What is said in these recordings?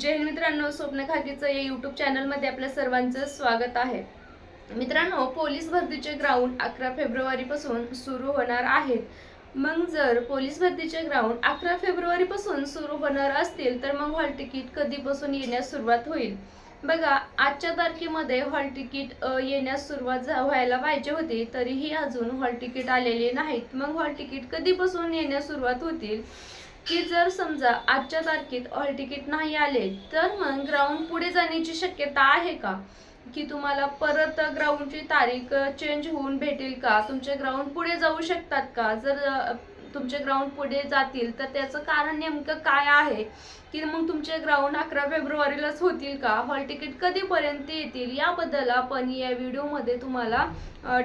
जय मित्रांनो स्वप्न खाकीचं या यूट्यूब चॅनलमध्ये आपल्या सर्वांचं स्वागत आहे. मित्रांनो पोलीस भरतीचे ग्राउंड अकरा फेब्रुवारीपासून सुरू होणार आहेत. मग जर पोलीस भरतीचे ग्राउंड अकरा फेब्रुवारीपासून सुरू होणार असतील तर मग हॉल तिकीट कधीपासून येण्यास सुरुवात होईल? बघा आजच्या तारखेमध्ये हॉल तिकीट येण्यास सुरुवात झा- व्हायला पाहिजे होती तरीही अजून हॉल तिकीट आलेले नाहीत. मग हॉल तिकीट कधीपासून येण्यास सुरुवात होतील? की जर समजा आजच्या तारखेत हॉल तिकीट नाही आले तर मग ग्राउंड पुढे जाण्याची शक्यता आहे का? की तुम्हाला परत ग्राउंडची तारीख चेंज होऊन भेटेल का? तुमचे ग्राउंड पुढे जाऊ शकतात का? जर तुमचे ग्राउंड पुढे जातील तर त्याचं कारण नेमकं काय आहे? की मग तुमचे ग्राउंड अकरा फेब्रुवारीलाच होतील का? हॉल तिकीट कधीपर्यंत येतील? याबद्दल आपण या व्हिडिओमध्ये तुम्हाला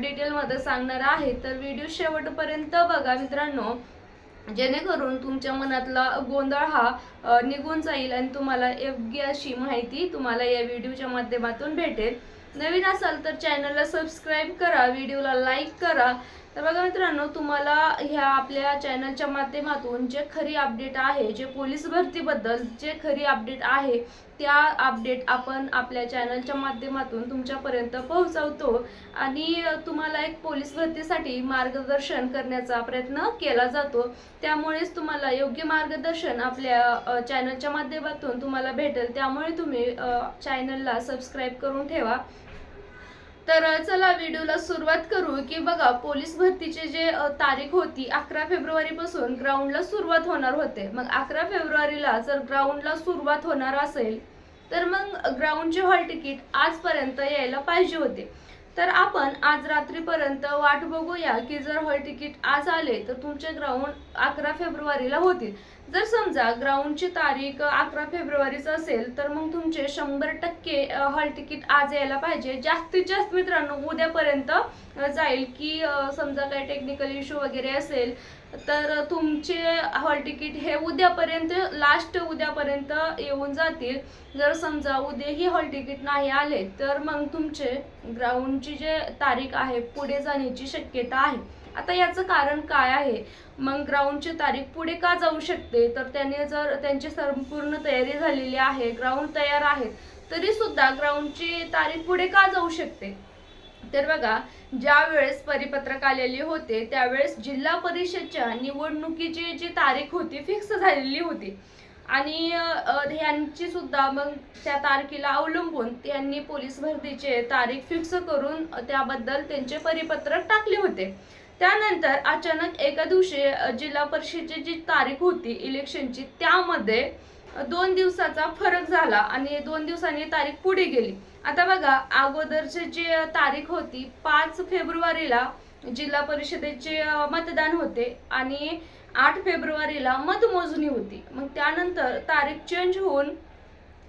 डिटेलमध्ये सांगणार आहे. तर व्हिडिओ शेवटपर्यंत बघा मित्रांनो. जेणेकरून तुमच्या मनातला गोंधळ हा निघून जाईल आणि तुम्हाला योग्य अशी माहिती तुम्हाला या व्हिडिओच्या माध्यमातून भेटेल. नवीन असाल तर चॅनलला सबस्क्राईब करा व्हिडिओला लाईक करा. तर बघा मित्रांनो तुम्हाला ह्या आपल्या चॅनलच्या माध्यमातून जे खरी अपडेट आहे जे पोलीस भरतीबद्दल जे खरी अपडेट आहे त्या अपडेट आपण आपल्या चॅनलच्या माध्यमातून तुमच्यापर्यंत पोहोचवतो आणि तुम्हाला एक पोलीस भरतीसाठी मार्गदर्शन करण्याचा प्रयत्न केला जातो. त्यामुळेच तुम्हाला योग्य मार्गदर्शन आपल्या चॅनलच्या माध्यमातून तुम्हाला भेटेल. त्यामुळे तुम्ही चॅनलला सबस्क्राईब करून ठेवा. तर चला व्हिडिओला सुरुवात करू की बघा पोलीस भरतीची जे तारीख होती अकरा फेब्रुवारी पासून ग्राउंडला सुरुवात होणार होते. मग अकरा फेब्रुवारीला जर ग्राउंडला सुरुवात होणार असेल तर मग ग्राउंडचे हॉल तिकीट आजपर्यंत यायला पाहिजे होते. तर आपण आज रात्रीपर्यंत वाट बघूया की जर हॉल तिकीट आज आले तर तुमचे ग्राउंड अकरा फेब्रुवारीला होतील. जर समजा ग्राउंडची तारीख अकरा फेब्रुवारीचं असेल तर मग तुमचे शंभर टक्के हॉल तिकीट आज यायला पाहिजे. जास्तीत जास्त मित्रांनो उद्यापर्यंत जाईल की समजा काही टेक्निकल इश्यू वगैरे असेल तर तुमचे हॉल तिकीट हे उद्यापर्यंत लास्ट उद्यापर्यंत येऊन जातील. जर समजा उद्याही हॉल तिकीट नाही आले तर मग तुमचे ग्राउंडची जे तारीख आहे पुढे जाण्याची शक्यता आहे. आता याचं कारण काय आहे? मग ग्राउंडची तारीख पुढे का जाऊ शकते? तर त्यांनी जर त्यांची संपूर्ण तयारी झालेली आहे ग्राउंड तयार आहेत तरी सुद्धा ग्राउंडची तारीख पुढे का जाऊ शकते? तर बघा ज्या वेळेस परिपत्रक आलेले होते त्यावेळेस जिल्हा परिषदच्या निवडणुकीची जी तारीख होती फिक्स झालेली होती. आणि ह्यांची सुद्धा मग त्या तारखेला अवलंबून त्यांनी पोलीस भरतीचे तारीख फिक्स करून त्याबद्दल त्यांचे परिपत्रक टाकले होते. त्यानंतर अचानक एका दिवशी जिल्हा परिषदेची जी तारीख होती इलेक्शनची त्यामध्ये दोन दिवसाचा फरक झाला आणि दोन दिवसांनी तारीख पुढे गेली. आता बघा अगोदरची जी तारीख होती पाच फेब्रुवारीला जिल्हा परिषदेचे मतदान होते आणि आठ फेब्रुवारीला मतमोजणी होती. मग त्यानंतर तारीख चेंज होऊन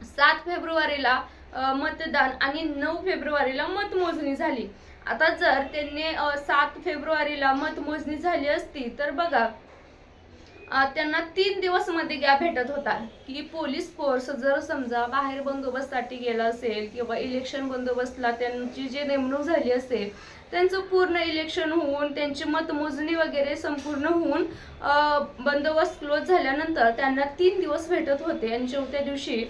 सात फेब्रुवारीला मतदान आणि नऊ फेब्रुवारीला मतमोजणी झाली. आता जर त्यांनी सात फेब्रुवारीला मतमोजणी झाली असती तर बघा त्यांना तीन दिवसमध्ये गॅप भेटत होता. की पोलीस फोर्स जर समजा बाहेर बंदोबस्तासाठी गेला असेल किंवा इलेक्शन बंदोबस्तला त्यांची जी नेमणूक झाली असेल त्यांचं पूर्ण इलेक्शन होऊन त्यांची मतमोजणी वगैरे संपूर्ण होऊन बंदोबस्त क्लोज झाल्यानंतर त्यांना तीन दिवस भेटत होते. आणि चौथ्या दिवशी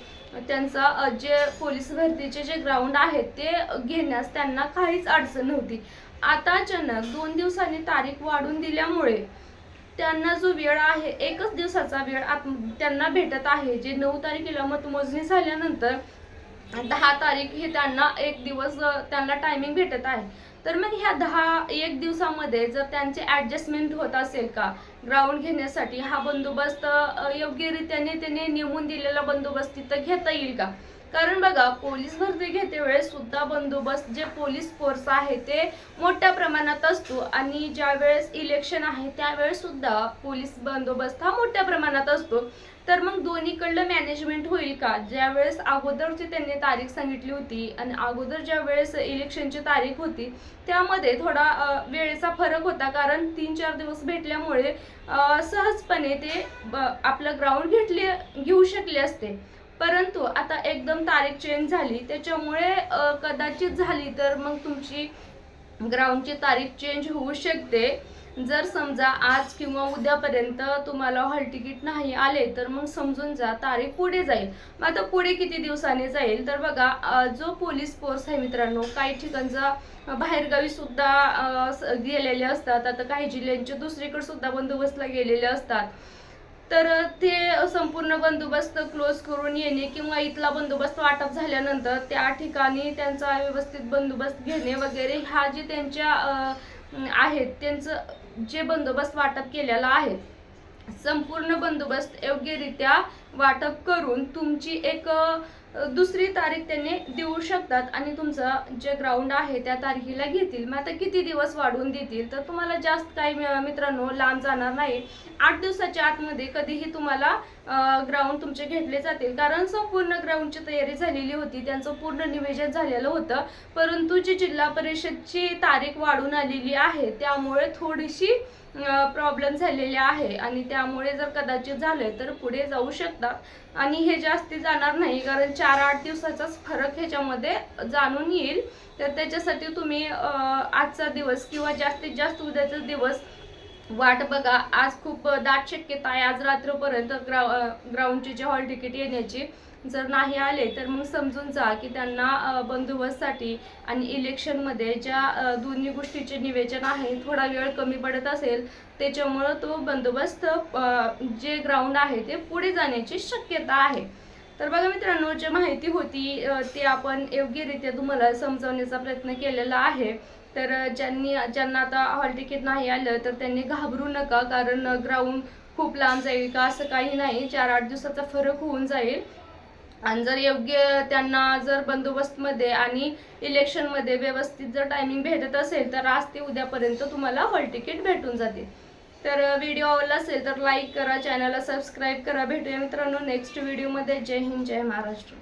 त्यांचा जे पोलीस भरतीचे जे ग्राउंड आहेत ते घेण्यास त्यांना काहीच अडचण नव्हती. आता अचानक दोन दिवसांनी तारीख वाढून दिल्यामुळे त्यांना जो वेळ आहे एकच दिवसाचा वेळ आत त्यांना भेटत आहे. जे नऊ तारखेला मतमोजणी झाल्यानंतर दहा तारीख हे त्यांना एक दिवस त्यांना टायमिंग भेटत आहे. तर मग ह्या दहा एक दिवसामध्ये जर त्यांचे ॲडजस्टमेंट होत असेल का? ग्राउंड घेण्यासाठी हा बंदोबस्त योग्यरित्याने त्याने नेमून दिलेला बंदोबस्त तिथं घेता येईल का? कारण बघा पोलीस भरती घेते वेळेस सुद्धा बंदोबस्त जे पोलीस फोर्स आहे ते मोठ्या प्रमाणात असतो. आणि ज्या वेळेस इलेक्शन आहे त्यावेळेस सुद्धा पोलीस बंदोबस्त हा मोठ्या प्रमाणात असतो. तर मग दोन्हीकडलं मॅनेजमेंट होईल का? ज्या वेळेस अगोदरची त्यांनी तारीख सांगितली होती आणि अगोदर ज्या वेळेस इलेक्शनची तारीख होती त्यामध्ये थोडा वेळेचा फरक होता. कारण तीन चार दिवस भेटल्यामुळे सहजपणे ते आपलं ग्राउंड घेतले घेऊ शकले असते. परंतु आता एकदम तारीख चेंज झाली त्याच्यामुळे कदाचित झाली तर मग तुमची ग्राउंडची तारीख चेंज होऊ शकते. जर समजा आज किंवा उद्यापर्यंत तुम्हाला हॉल तिकीट नाही आले तर मग समजून जा तारीख पुढे जाईल. मग आता पुढे किती दिवसांनी जाईल? तर बघा जो पोलीस फोर्स आहे मित्रांनो काही ठिकाणचा बाहेरगावी सुद्धा गेलेले असतात. आता काही जिल्ह्यांचे दुसरीकडे सुद्धा बंदोबस्तला गेलेले असतात. तर ते संपूर्ण बंदोबस्त क्लोज करून येणे किंवा इथला बंदोबस्त वाटप झाल्यानंतर त्या ठिकाणी त्यांचा व्यवस्थित बंदोबस्त घेणे वगैरे ह्या जे त्यांच्या आहेत त्यांचं जे बंदोबस्त वाटप केलेला आहे संपूर्ण बंदोबस्त योग्यरित्या वाटप करून तुमची एक दुसरी तारीख त्यांनी देऊ शकतात आणि तुमचं जे ग्राउंड आहे त्या तारखेला घेतील. मग आता किती दिवस वाढवून देतील? तर तुम्हाला जास्त काही मि- मित्रांनो लांब जाणार नाही. आठ दिवसाच्या आतमध्ये कधीही तुम्हाला ग्राउंड तुमचे घेतले जातील. कारण संपूर्ण ग्राउंडची तयारी झालेली होती. त्यांचं पूर्ण नियोजन झालेलं होतं. परंतु जी जिल्हा परिषदची तारीख वाढून आलेली आहे त्यामुळे थोडीशी प्रॉब्लेम झालेले आहे. आणि त्यामुळे जर कदाचित झालं तर पुढे जाऊ शकतात आणि हे जास्ती जाणार नाही कारण चार आठ दिवसाचाच फरक ह्याच्यामध्ये जाणून येईल. तर त्याच्यासाठी तुम्ही आजचा दिवस किंवा जास्तीत जास्त उद्याचा दिवस वाट बघा. आज खूप दाट शक्यता आहे. आज रात्रपर्यंत ग्राउ ग्राउंडचे जे हॉल तिकीट येण्याची जर नाही आले तर मग समजून जा की त्यांना बंदोबस्तसाठी आणि इलेक्शनमध्ये ज्या दोन्ही गोष्टीचे निवेदन आहे थोडा वेळ कमी पडत असेल त्याच्यामुळं तो बंदोबस्त जे ग्राउंड आहे ते पुढे जाण्याची शक्यता आहे. तर बघा मित्रांनो जी माहिती होती ते ती आपण योग्यरित्या तुम्हाला समजवण्याचा प्रयत्न केलेला आहे. तर ज्यांनी ज्यांना आता हॉल तिकीट नाही आलं तर त्यांनी घाबरू नका कारण ग्राउंड खूप लांब जाईल का असं काही नाही. चार आठ दिवसाचा फरक होऊन जाईल. आणि जर योग्य त्यांना जर बंदोबस्तमध्ये आणि इलेक्शनमध्ये व्यवस्थित जर टायमिंग भेटत असेल तर आज ते उद्यापर्यंत तुम्हाला हॉल तिकीट भेटून जातील. तर व्हिडिओ आवडला असेल तर लाईक करा चॅनलला सबस्क्राईब करा. भेटूया मित्रांनो नेक्स्ट व्हिडिओमध्ये जय हिंद जय महाराष्ट्र.